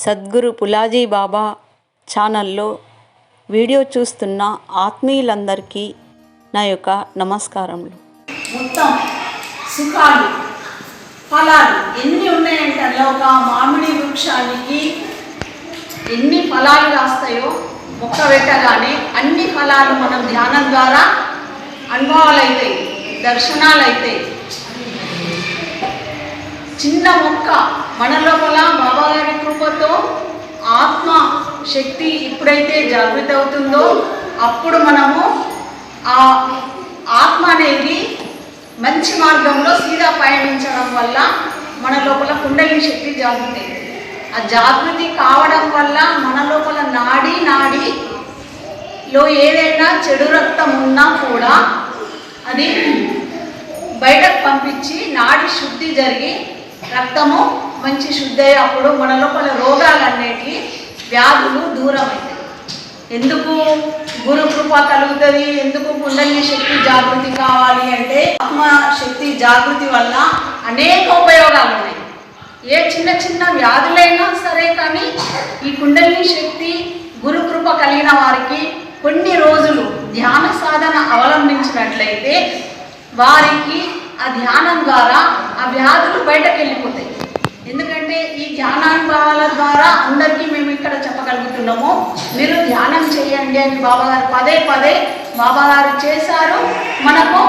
సద్గురు పులాజీ బాబా ఛానల్లో వీడియో చూస్తున్న ఆత్మీయులందరికీ నా యొక్క నమస్కారములు. మొత్తం సుఖాలు ఫలాలు ఎన్ని ఉన్నాయంటే ఒక మామిడి వృక్షానికి ఎన్ని ఫలాలు రాస్తాయో మొక్క పెట్టగానే అన్ని ఫలాలు మనం ధ్యానం ద్వారా అనుభవాలు అవుతాయి దర్శనాలు అవుతాయి చిన్న మొక్క మన లోపల బాబాగారి కృపతో ఆత్మ శక్తి ఎప్పుడైతే జాగృతి అవుతుందో అప్పుడు మనము ఆ ఆత్మ అనేది మంచి మార్గంలో సీదా పయనించడం వల్ల మన లోపల కుండలిని శక్తి జాగృతి. ఆ జాగృతి కావడం వల్ల మన లోపల నాడి నాడిలో ఏదైనా చెడు రక్తం ఉన్నా కూడా అది బయటకు పంపించి నాడి శుద్ధి జరిగి రక్తము మంచి శుద్ధి అప్పుడు మన లోపల రోగాలు అనేటివి వ్యాధులు దూరం అవుతాయి ఎందుకు గురు కృప కలుగుతుంది? ఎందుకు కుండలిని శక్తి జాగృతి కావాలి అంటే ఆత్మ శక్తి జాగృతి వల్ల అనేక ఉపయోగాలు ఉన్నాయి. ఏ చిన్న చిన్న వ్యాధులైనా సరే కానీ ఈ కుండలిని శక్తి గురు కృప కలిగిన వారికి కొన్ని రోజులు ధ్యాన సాధన అవలంబించినట్లయితే వారికి ఆ ధ్యానం ద్వారా ఆ వ్యాధులు బయటకు వెళ్ళిపోతాయి ఎందుకంటే ఈ ధ్యానానుభవాల ద్వారా అందరికీ మేము ఇక్కడ చెప్పగలుగుతున్నాము మీరు ధ్యానం చేయండి అని బాబాగారు పదే పదే బాబాగారు చేశారు మనకు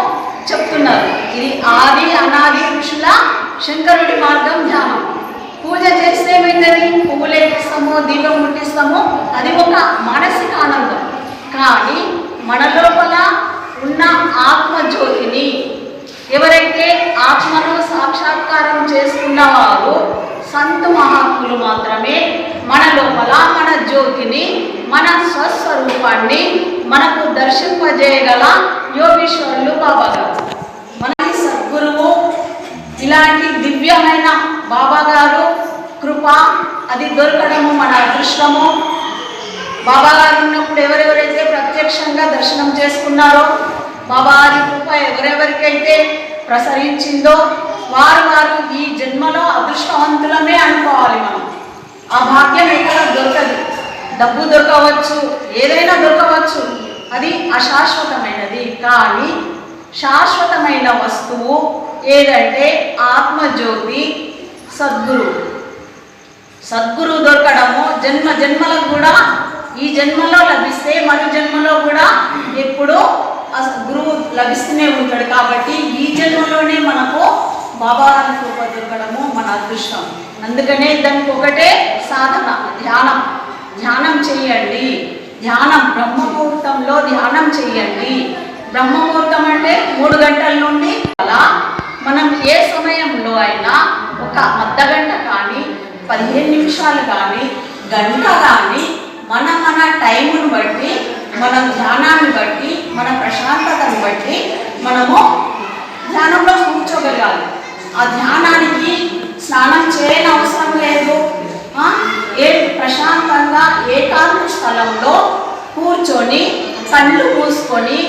చెప్తున్నారు. ఇది ఆది అనాది ఋషుల శంకరుడి మార్గం ధ్యానం. పూజ చేస్తే ఏమైందని పువ్వులు ఎక్కిస్తాము దీపం ముట్టిస్తాము అది ఒక మానసిక ఆనందం. కానీ మన లోపల ఉన్న ఆత్మజ్యోతిని ఎవరైతే ఆత్మను సాక్షాత్కారం చేసుకున్నవారు సంత మహాత్ములు మాత్రమే మన లోపల మన జ్యోతిని మన స్వస్వరూపాన్ని మనకు దర్శింపజేయగల యోగీశ్వరులు బాబా గారు మనకి సద్గురువు ఇలాంటి దివ్యమైన బాబా గారు కృప అది దొరకడము మన అదృష్టము. బాబా గారు ఉన్నప్పుడు ఎవరెవరైతే ప్రత్యక్షంగా దర్శనం చేసుకున్నారో మా వారి కృప ఎవరెవరికైతే ప్రసరించిందో వారు వారు ఈ జన్మలో అదృష్టవంతులమే అనుకోవాలి మనం. ఆ భాగ్యం ఎక్కడ దొరకదు. డబ్బు దొరకవచ్చు ఏదైనా దొరకవచ్చు. అది అశాశ్వతమైనది. కానీ శాశ్వతమైన వస్తువు ఏదంటే ఆత్మజ్యోతి సద్గురు. సద్గురు దొరకడము జన్మ జన్మలకు కూడా ఈ జన్మలో లభిస్తే మరు జన్మలో కూడా ఎప్పుడూ గురువు లభిస్తూనే ఉంటాడు కాబట్టి ఈ జన్మలోనే మనకు బాబా కృప దొరకడము మన అదృష్టం. అందుకనే దానికి ఒకటే సాధన ధ్యానం. ధ్యానం చేయండి. ధ్యానం బ్రహ్మముహూర్తంలో ధ్యానం చేయండి. బ్రహ్మముహూర్తం అంటే మూడు గంటల నుండి అలా మనం ఏ సమయంలో అయినా ఒక అర్ధగంట కానీ పదిహేను నిమిషాలు కానీ గంట కానీ మన మన టైంను బట్టి మన ధ్యానాన్ని బట్టి మన ప్రశాంతతను బట్టి మనము ధ్యానంలో కూర్చోగలగాలి. ఆ ధ్యానానికి స్నానం చేయని అవసరం లేదు. ఏ ప్రశాంతంగా ఏకాంత స్థలంలో కూర్చొని కళ్ళు మూసుకొని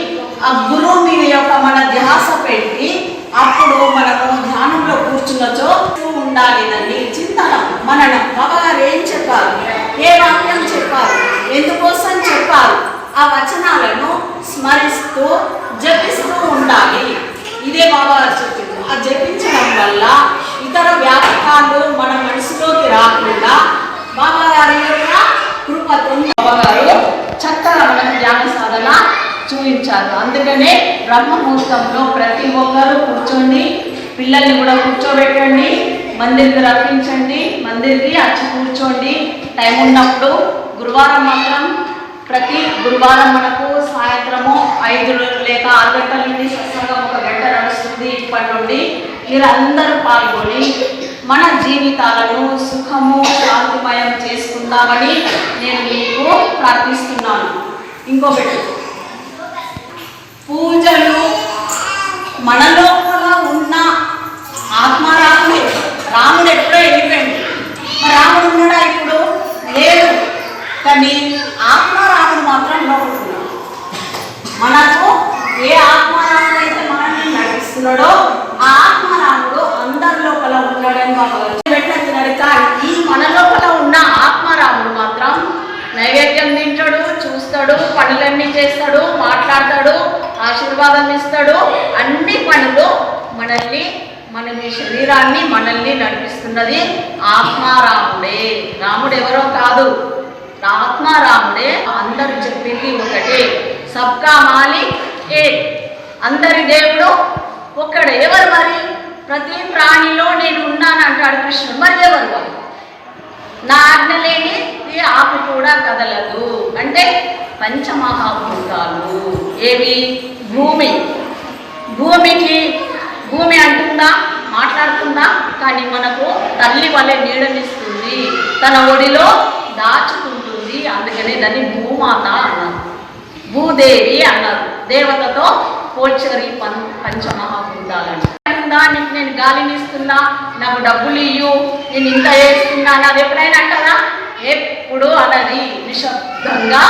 ఆ గురువు మీద యొక్క మన ధ్యాస పెట్టి అప్పుడు మనము ధ్యానంలో కూర్చున్నచో ఉండాలి దాన్ని చింతన మననం. బాబాగారు ఏం చెప్పారు? ఏ వాక్యం చెప్పారు? ఎందుకోసం చెప్పారు? ఆ వచనాలను స్మరిస్తూ జపిస్తూ ఉండాలి. ఇదే బాబాగారు చెప్పింది. ఆ జపించడం వల్ల ఇతర వ్యాపకాలు మన మనసులోకి రాకుండా బాబాగారి యొక్క కృపతో బాబాగారు చక్కగా మన ధ్యాన సాధన చూపించారు. అందుకనే బ్రహ్మముహూర్తంలో ప్రతి ఒక్కరూ కూర్చోండి. పిల్లల్ని కూడా కూర్చోబెట్టండి. మందిరికి రప్పించండి. మందిరికి అచ్చి కూర్చోండి. టైం ఉన్నప్పుడు గురువారం మాత్రం ప్రతి గురువారం మనకు సాయంత్రము ఐదు లేక ఆరు గంటల నుండి సత్సంగం ఒక గంట నడుస్తుంది ఇప్పటి నుండి. మీరందరూ పాల్గొని మన జీవితాలను సుఖము శాంతిమయం చేసుకుందామని నేను మీకు ప్రార్థిస్తున్నాను. ఇంకొకటి పూజలు మన లోపల ఉన్న ఆత్మరాత్మ రాముడు ఎప్పుడో వెళ్ళిపోయింది మరి రాముడు ఉన్నాడా ఇప్పుడు లేడు కానీ ఆత్మరాముడు మాత్రం లోపల ఉన్నాడు మనకు ఏ ఆత్మరాముడు అయితే మనల్ని నడిపిస్తున్నాడో ఆ ఆత్మరాముడు అందరి లోపల ఉన్నాడని బాబా పెట్టినట్టున్నాడు కానీ ఈ మన లోపల ఉన్న ఆత్మ పనులన్నీ చేస్తాడు మాట్లాడతాడు ఆశీర్వాదం ఇస్తాడు. అన్ని పనులు మనల్ని మన మీ శరీరాన్ని మనల్ని నడిపిస్తున్నది ఆత్మారాముడే. రాముడు ఎవరో కాదు. ఆత్మారాముడే అందరు చెప్పింది ఒకటే. సబ్కా మాలిక్ ఏ అందరి దేవుడు ఒక్కడే ఎవరు మరి? ప్రతి ప్రాణిలో నేను ఉన్నాను అంటాడు కృష్ణుడు మరి ఎవరు వారు నా ఆజ్ఞ లేని ఈ ఆకు కూడా కదలదు. అంటే పంచమహాభూతాలు. ఏవి? భూమి. భూమికి భూమి అంటుందా? మాట్లాడుతుందా? కానీ మనకు తల్లి వలె నీడనిస్తుంది. తన ఒడిలో దాచుకుంటుంది. అందుకనే దాన్ని భూమాత అన్నారు. భూదేవి అన్నారు. దేవతతో పోల్చారు ఈ పం పంచమహాభూతాలని. అంటుందా నీకు నేను గాలిని ఇస్తున్నా నాకు డబ్బులు ఇయ్యు నేను ఇంత వేస్తున్నా అది ఎప్పుడైనా అంటారా? ఎప్పుడు అన్నది నిశ్శబ్దంగా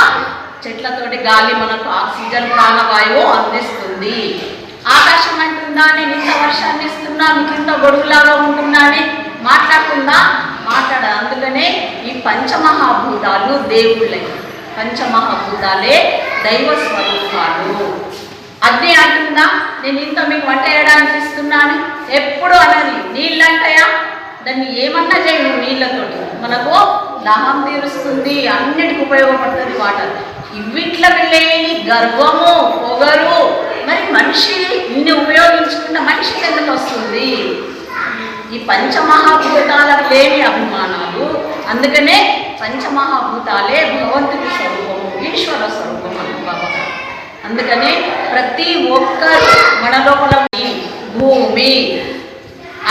చెట్లతోటి గాలి మనకు ఆక్సిజన్ ప్రాణవాయువు అందిస్తుంది. ఆకాశం అంటుందా? నేను ఇంత వర్షాన్ని ఇస్తున్నా మీకు ఇంత గొడుగులాగా ఉంటున్నా అని మాట్లాడుతుందా మాట్లాడ. అందుకనే ఈ పంచమహాభూతాలు దేవుళ్ళే. పంచమహాభూతాలే దైవ స్వరూపాలు. అదే అంటుందా? నేను ఇంత మీకు వంట వేయడానికి ఎప్పుడు అనని నీళ్ళు అంటాయా దాన్ని ఏమన్నా చేయను నీళ్ళతోటి. మనకు దాహం తీరుస్తుంది అన్నిటికి ఉపయోగపడుతుంది వాటర్. ఇవిట్ల లేని గర్వము పొగరు. మరి మనిషి ఇన్ని ఉపయోగించుకున్న మనిషికి ఎందుకు వస్తుంది? ఈ పంచమహాభూతాలకు లేని అభిమానాలు. అందుకనే పంచమహాభూతాలే భగవంతుడి స్వరూపము ఈశ్వర స్వరూపం అని అందుకనే ప్రతి ఒక్కరు మన లోపల ఈ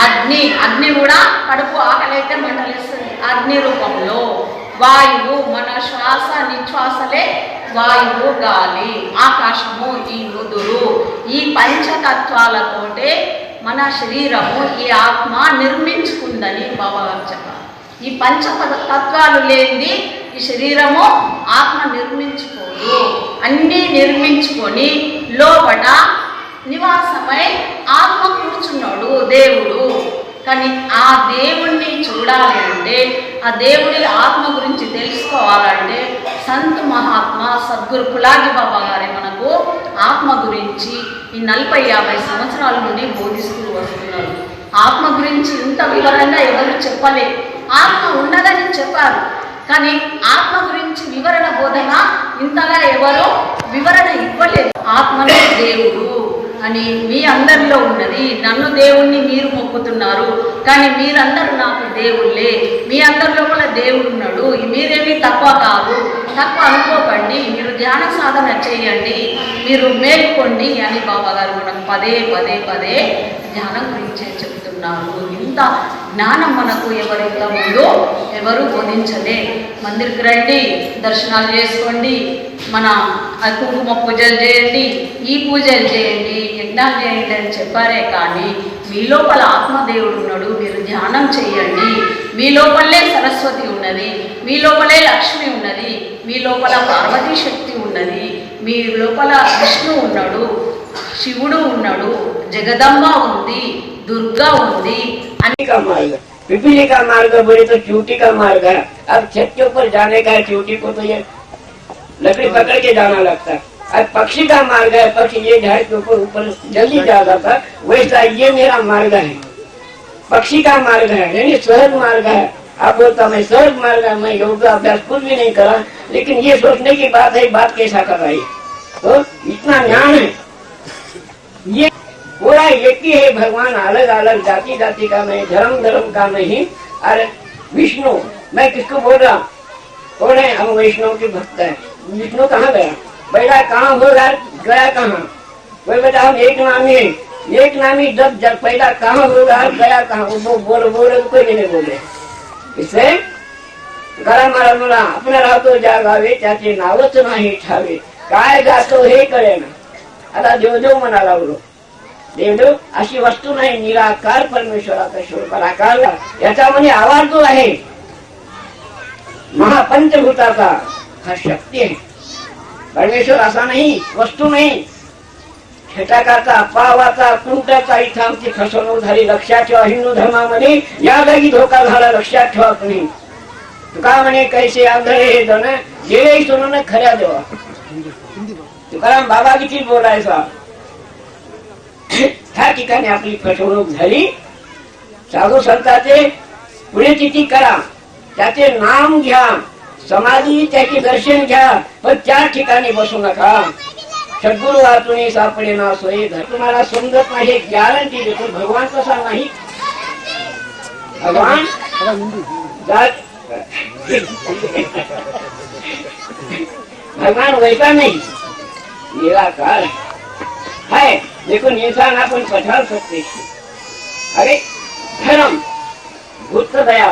అగ్ని అగ్ని కూడా కడుపు ఆకలైతే మండలిస్తుంది. అగ్ని రూపంలో వాయువు మన శ్వాస నిశ్వాసలే వాయువు గాలి. ఆకాశము ఈ నుదురు. ఈ పంచతత్వాలతోటే మన శరీరము ఈ ఆత్మ నిర్మించుకుందని బాబా ఈ పంచ తత్వాలు లేనిది ఈ శరీరము ఆత్మ నిర్మించుకోదు. అన్నీ నిర్మించుకొని లోపట నివాసమై ఆత్మ చూస్తున్నాడు దేవుడు కానీ ఆ దేవుణ్ణి చూడాలి అంటే ఆ దేవుడి ఆత్మ గురించి తెలుసుకోవాలంటే సంత్ మహాత్మ సద్గురు పులాగి బాబా గారే మనకు ఆత్మ గురించి ఈ నలభై యాభై సంవత్సరాల నుండి బోధిస్తూ వస్తున్నారు. ఆత్మ గురించి ఇంత వివరంగా ఎవరు చెప్పలే. ఆత్మ ఉన్నదని చెప్పారు. కానీ ఆత్మ గురించి వివరణ బోధన ఇంతగా ఎవరో వివరణ ఇవ్వలేదు. ఆత్మనే దేవుడు. అని మీ అందరిలో ఉన్నది. నన్ను దేవుణ్ణి మీరు మొక్కుతున్నారు. కానీ మీరందరూ నాకు దేవుళ్ళే. మీ అందరిలో కూడా దేవుడు ఉన్నాడు. మీరేమీ తక్కువ కాదు. తక్కువ అనుకోకండి. మీరు ధ్యాన సాధన చేయండి. మీరు మేల్కొండి అని బాబాగారు మనకు పదే పదే పదే ధ్యానం గురించే చెప్తున్నారు ఇంత జ్ఞానం మనకు ఎవరు ఉందో ఎవరు బోధించలే. మందిరికి రండి దర్శనాలు చేసుకోండి మన కుంకుమ పూజలు చేయండి ఈ పూజలు చేయండి యజ్ఞాలు చేయండి అని చెప్పారే కానీ మీ లోపల ఆత్మదేవుడు ఉన్నాడు మీరు ధ్యానం చేయండి. మీ లోపలే సరస్వతి ఉన్నది మీ లోపలే లక్ష్మి ఉన్నది మీ లోపల పార్వతీ శక్తి ఉన్నది మీ లోపల విష్ణు ఉన్నాడు శివుడు ఉన్నాడు జగదమ్మ ఉంది. दुर्गा होंगी का मार्ग? पिपली का मार्ग? बोले तो चूटी का मार्ग है? अब छत के ऊपर जाने का है चूटी को तो ये लकड़ी पकड़ के जाना लगता है। अब पक्षी का मार्ग है, पक्षी ये झाड़ के ऊपर ऊपर जल्दी जाता था वैसा तो ये मेरा मार्ग है। पक्षी का मार्ग है, यानी सहज मार्ग है। आप बोलता तो मैं सहज मार्ग है, मैं योग अभ्यास कुछ भी नहीं करा, लेकिन ये सोचने की बात है, बात कैसा कर रही तो इतना ज्ञान है। ये पूरा एक ही है भगवान अलग अलग जाति जाति का नहीं धर्म धर्म का नहीं। अरे विष्णु, मैं किसको बोल रहा कौन है? हम वैष्णव के भक्त है। विष्णु कहाँ गया? बैठा कहाँ हो रहा गया कहाँ? बोल बेटा हम एक नामी है। एक नामी जब जब पैदा कहाँ हो रहा गया कहाँ? वो बोल, बोले तो कोई नहीं बोले। इसलिए गरा मारा मला आपल्या राहतो जागावे, त्याचे नावच नाही ठावे। काय जातो हे कळेना आता देवदेव म्हणा लागलो देवदेव अशी वस्तू नाही निराकार परमेश्वराचा शोकाराकार याचा म्हणजे आवाज जो आहे महापंचभूताचा हा शक्ती आहे. परमेश्वर असा नाही वस्तू नाही. छटाकाचा पावाचा कुंटाचा इथं आमची फसवणूक झाली. लक्षात ठेवा हिंदू धर्मामध्ये या जागी धोका झाला लक्षात ठेवा तुम्ही. तुका म्हणे कैसे आंधळे हे जण? गेले सोनं खऱ्या देवा. तुकाराम बाबा किती बोलायचा. त्या ठिकाणी आपली फसवणूक झाली. साधू संतांचे पुढे तिथे करा. त्याचे नाम घ्या. समाधी त्याचे दर्शन घ्या. पण त्या ठिकाणी बसू नका. सद्गुरु आतुनी सापडे ना सोयी तुम्हाला समजत नाही गॅरंटी देतो. भगवान कसा नाही. भगवान जात भगवान वैसा नाही. निराकार. है लेकिन इंसान अपन पछाड़ सकते हैं अरे धर्म भूत दया